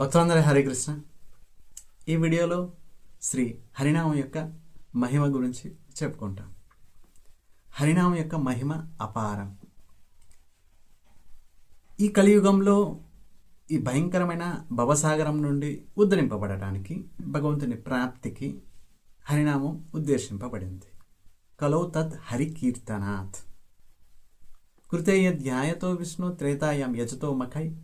భక్తులందరూ హరే కృష్ణ. ఈ వీడియోలో శ్రీ హరినామం యొక్క మహిమ గురించి చెప్పుకుంటాం. హరినామం యొక్క మహిమ అపారం. ఈ కలియుగంలో ఈ భయంకరమైన భవసాగరం నుండి ఉద్ధరింపబడటానికి భగవంతుని ప్రాప్తికి హరినామం ఉద్దేశింపబడింది. కలో తత్ హరికీర్తనాత్ కృతేయ ధ్యాయతో విష్ణు త్రేతాయాం యజతో మఖై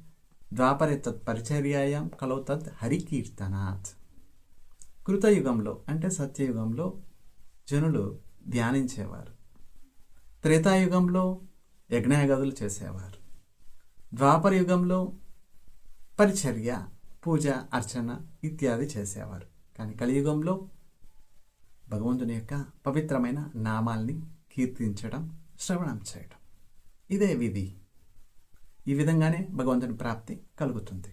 ద్వాపరే తత్ పరిచర్యాయం కలౌ తత్ హరికీర్తనాత్. కృతయుగంలో అంటే సత్యయుగంలో జనులు ధ్యానించేవారు. త్రేతాయుగంలో యజ్ఞాగదులు చేసేవారు. ద్వాపర యుగంలో పరిచర్య పూజ అర్చన ఇత్యాది చేసేవారు. కానీ కలియుగంలో భగవంతుని యొక్క పవిత్రమైన నామాల్ని కీర్తించడం శ్రవణం చేయడం. ఇదే విధి. ఈ విధంగానే భగవంతుని ప్రాప్తి కలుగుతుంది.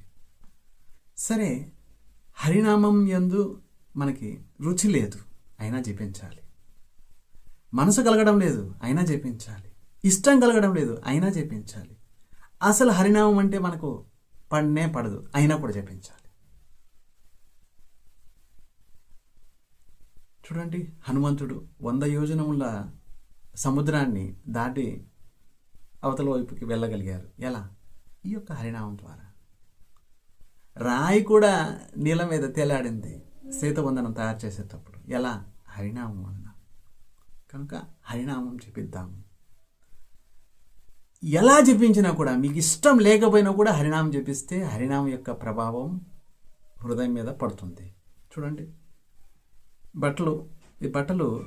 సరే హరినామం ఎందు మనకి రుచి లేదు. అయినా జపించాలి. మనసు కలగడం లేదు. అయినా జపించాలి. ఇష్టం కలగడం లేదు. అయినా జపించాలి. అసలు హరినామం అంటే మనకు పడనే పడదు. అయినా కూడా జపించాలి. చూడండి హనుమంతుడు వంద యోజనముల సముద్రాన్ని దాటి అవతల వైపుకి వెళ్ళగలిగారు. ఎలా? ఈ యొక్క హరినామం ద్వారా. రాయి కూడా నీళ్ళ మీద తేలాడింది సీతవందనం తయారు చేసేటప్పుడు. ఎలా? హరినామం వలన. కనుక హరినామం చెప్పిద్దాము ఎలా జపించినా కూడా మీకు ఇష్టం లేకపోయినా కూడా హరినామం జపిస్తే హరినామం యొక్క ప్రభావం హృదయం మీద పడుతుంది. చూడండి. బట్టలు ఈ బట్టలు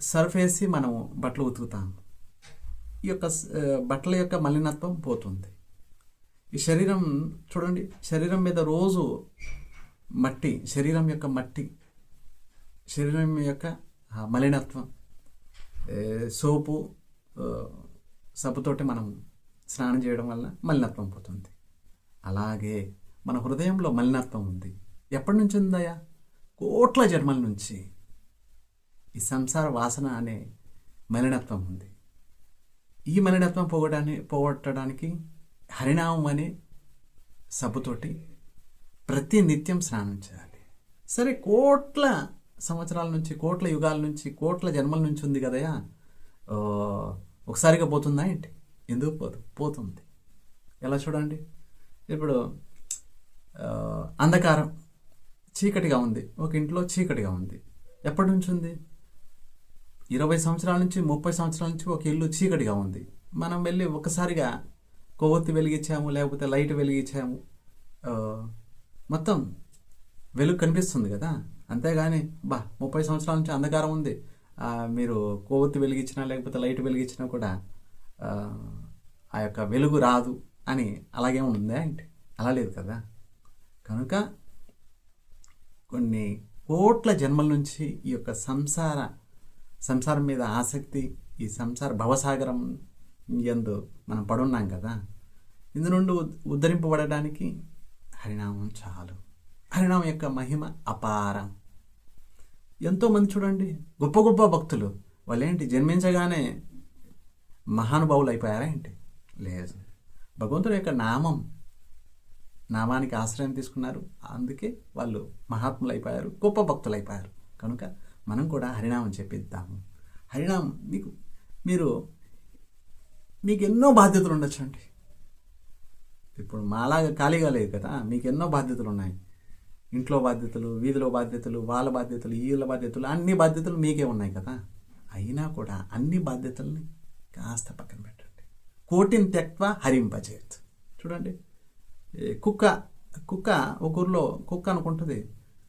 సర్ఫ్ వేసి మనం బట్టలు ఉతుకుతాం ఈ యొక్క బట్టల యొక్క మలినత్వం పోతుంది. ఈ శరీరం చూడండి శరీరం మీద రోజు మట్టి శరీరం యొక్క మట్టి శరీరం యొక్క మలినత్వం సోపు సబ్బుతోటి మనం స్నానం చేయడం వల్ల మలినత్వం పోతుంది. అలాగే మన హృదయంలో మలినత్వం ఉంది. ఎప్పటి నుంచి ఉందయా కోట్ల జన్మల నుంచి ఈ సంసార వాసన అనే మలినత్వం ఉంది. ఈ మలినత్వం పోగొట్టడానికి పోగొట్టడానికి హరినామం అనే సబ్బుతోటి ప్రతి నిత్యం స్నానం చేయాలి. సరే కోట్ల సంవత్సరాల నుంచి కోట్ల యుగాల నుంచి కోట్ల జన్మల నుంచి ఉంది కదయా ఒకసారిగా పోతుందా ఏంటి? ఎందుకు పోదు? పోతుంది. ఎలా చూడండి? ఇప్పుడు అంధకారం చీకటిగా ఉంది. ఒక ఇంట్లో చీకటిగా ఉంది. ఎప్పటి నుంచి ఉంది? ఇరవై సంవత్సరాల నుంచి ముప్పై సంవత్సరాల నుంచి ఒక ఇల్లు చీకటిగా ఉంది. మనం వెళ్ళి ఒకసారిగా కొవ్వొత్తి వెలిగించాము లేకపోతే లైట్ వెలిగించాము. మొత్తం వెలుగు కనిపిస్తుంది కదా. అంతేగాని బా ముప్పై సంవత్సరాల నుంచి అంధకారం ఉంది. మీరు కొవ్వొత్తి వెలిగించినా లేకపోతే లైట్ వెలిగించినా కూడా ఆ, ఆ యొక్క వెలుగు రాదు అని అలాగే ఉందా ఏంటి? అలా లేదు కదా. కనుక కొన్ని కోట్ల జన్మల నుంచి ఈ యొక్క సంసార సంసారం మీద ఆసక్తి ఈ సంసార భవసాగరం ఎందు మనం పడున్నాం కదా ఇందు నుండి ఉద్ధరింపబడడానికి హరినామం చాలు. హరినామం యొక్క మహిమ అపారం. ఎంతోమంది చూడండి గొప్ప గొప్ప భక్తులు. వాళ్ళేంటి జన్మించగానే మహానుభావులు అయిపోయారా ఏంటి? లేదు. భగవంతుడు యొక్క నామం నామానికి ఆశ్రయం తీసుకున్నారు. అందుకే వాళ్ళు మహాత్ములు అయిపోయారు గొప్ప భక్తులు అయిపోయారు కనుక మనం కూడా హరినామం చెప్పిద్దాము. హరినామం మీకు మీరు మీకు ఎన్నో బాధ్యతలు ఉండొచ్చండి. ఇప్పుడు మాలాగా ఖాళీగా లేదు కదా మీకు ఎన్నో బాధ్యతలు ఉన్నాయి ఇంట్లో బాధ్యతలు వీధిలో బాధ్యతలు వాళ్ళ బాధ్యతలు వీళ్ళ బాధ్యతలు అన్ని బాధ్యతలు మీకే ఉన్నాయి కదా. అయినా కూడా అన్ని బాధ్యతల్ని కాస్త పక్కన పెట్టండి. కోటిని తెక్వ హరింపచేత్ చూడండి ఏ కుక్క కుక్క ఒక ఊర్లో కుక్క అనుకుంటుంది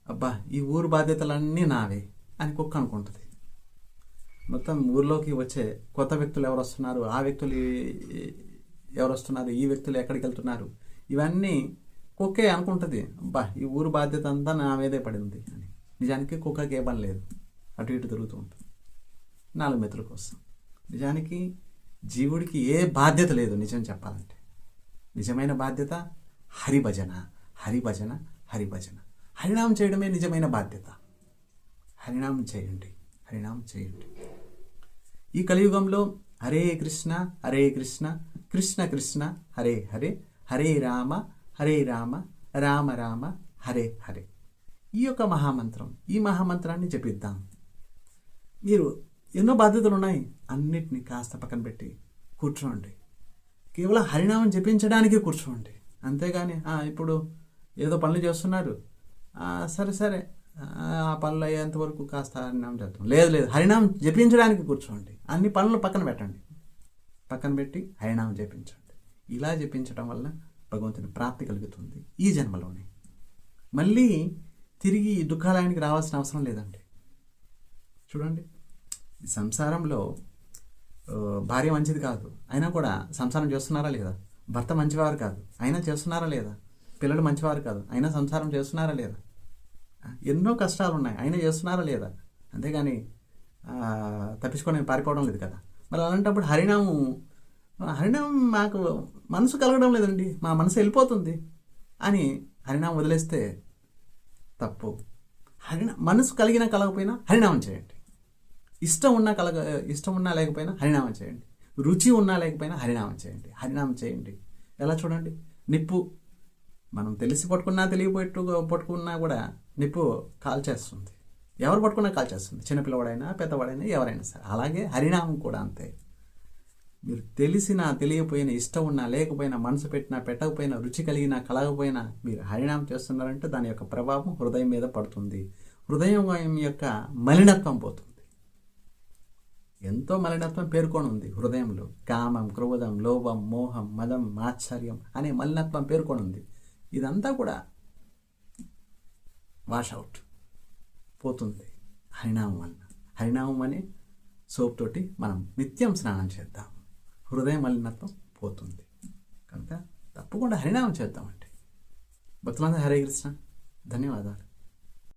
అబ్బా ఈ ఊరు బాధ్యతలన్నీ నావే. అని కుక్క అనుకుంటుంది. మొత్తం ఊర్లోకి వచ్చే కొత్త వ్యక్తులు ఎవరు వస్తున్నారు ఆ వ్యక్తులు ఎవరు వస్తున్నారు ఈ వ్యక్తులు ఎక్కడికి వెళ్తున్నారు? ఇవన్నీ కుక్కే అనుకుంటుంది. అబ్బా ఈ ఊరు బాధ్యత అంతా నా మీదే పడింది అని. నిజానికి కుక్కకి ఏ పని లేదు. అటు ఇటు తిరుగుతూ ఉంటుంది. నాలుగు మెతుల కోసం. నిజానికి జీవుడికి ఏ బాధ్యత లేదు నిజం చెప్పాలంటే. నిజమైన బాధ్యత హరిభజన. హరిభజన హరిభజన. హరినామం చేయడమే నిజమైన బాధ్యత. హరినామం చేయండి హరినామం చేయండి. ఈ కలియుగంలో హరే కృష్ణ హరే కృష్ణ కృష్ణ కృష్ణ హరే హరే హరే రామ హరే రామ రామ రామ హరే హరే. ఈ యొక్క మహామంత్రం ఈ మహామంత్రాన్ని జపిద్దాం. మీరు ఎన్నో బాధ్యతలు ఉన్నాయి అన్నిటినీ కాస్త పక్కన పెట్టి కూర్చోండి. కేవలం హరినామం జపించడానికి కూర్చోండి. అంతేగాని ఇప్పుడు ఏదో పనులు చేస్తున్నారు. సరే సరే ఆ, పనులు అయ్యేంత వరకు కాస్త హరినామం చేద్దాం లేదు లేదు. హరినామం జపించడానికి కూర్చోండి. అన్ని పనులు పక్కన పెట్టండి. పక్కన పెట్టి హరినామం జపించండి ఇలా జపించడం వల్ల భగవంతుని ప్రాప్తి కలుగుతుంది ఈ జన్మలోనే. మళ్ళీ తిరిగి ఈ దుఃఖాలయానికి రావాల్సిన అవసరం లేదండి. చూడండి. సంసారంలో భార్య మంచిది కాదు. అయినా కూడా సంసారం చేస్తున్నారా లేదా? భర్త మంచివారు కాదు. అయినా చేస్తున్నారా లేదా? పిల్లలు మంచివారు కాదు. అయినా సంసారం చేస్తున్నారా లేదా? ఎన్నో కష్టాలు ఉన్నాయి అయినా చేస్తున్నారా లేదా? అంతేగాని ఆ, తప్పించుకొని పారిపోవడం లేదు కదా. మరి అలాంటప్పుడు హరినామం హరినామం మాకు మనసు కలగడం లేదండి. మా మనసు వెళ్ళిపోతుంది. అని హరినామం వదిలేస్తే తప్పు. హరినా మనసు కలిగినా కలగకపోయినా హరినామం చేయండి. ఇష్టం ఉన్నా కలగ ఇష్టం ఉన్నా లేకపోయినా హరినామం చేయండి. రుచి ఉన్నా లేకపోయినా హరినామం చేయండి. హరినామం చేయండి. ఎలా చూడండి? నిప్పు మనం తెలిసి పట్టుకున్నా తెలియపోట్టు పట్టుకున్నా కూడా నిప్పు కాల్చేస్తుంది. ఎవరు పట్టుకున్నా కాల్చేస్తుంది. చిన్నపిల్లవాడైనా పెద్దవాడైనా ఎవరైనా సరే. అలాగే హరినామం కూడా అంతే. మీరు తెలిసినా తెలియపోయినా ఇష్టం ఉన్నా లేకపోయినా మనసు పెట్టినా పెట్టకపోయినా రుచి కలిగినా కలగకపోయినా మీరు హరినామం చేస్తున్నారంటే దాని యొక్క ప్రభావం హృదయం మీద పడుతుంది. హృదయం యొక్క మలినత్వం పోతుంది. ఎంతో మలినత్వం పేర్కొని ఉంది హృదయంలో. కామం క్రోధం లోభం మోహం మదం మాత్సర్యం అనే మలినత్వం పేర్కొని ఉంది. ఇదంతా కూడా వాష్ అవుట్ పోతుంది హరినామం వలన. హరినామం అనే సోప్ తోటి మనం నిత్యం స్నానం చేద్దాం. హృదయ మలినత్వం పోతుంది. కనుక తప్పకుండా హరినామం చేద్దామండి. భక్తులందరూ హరే కృష్ణ. ధన్యవాదాలు.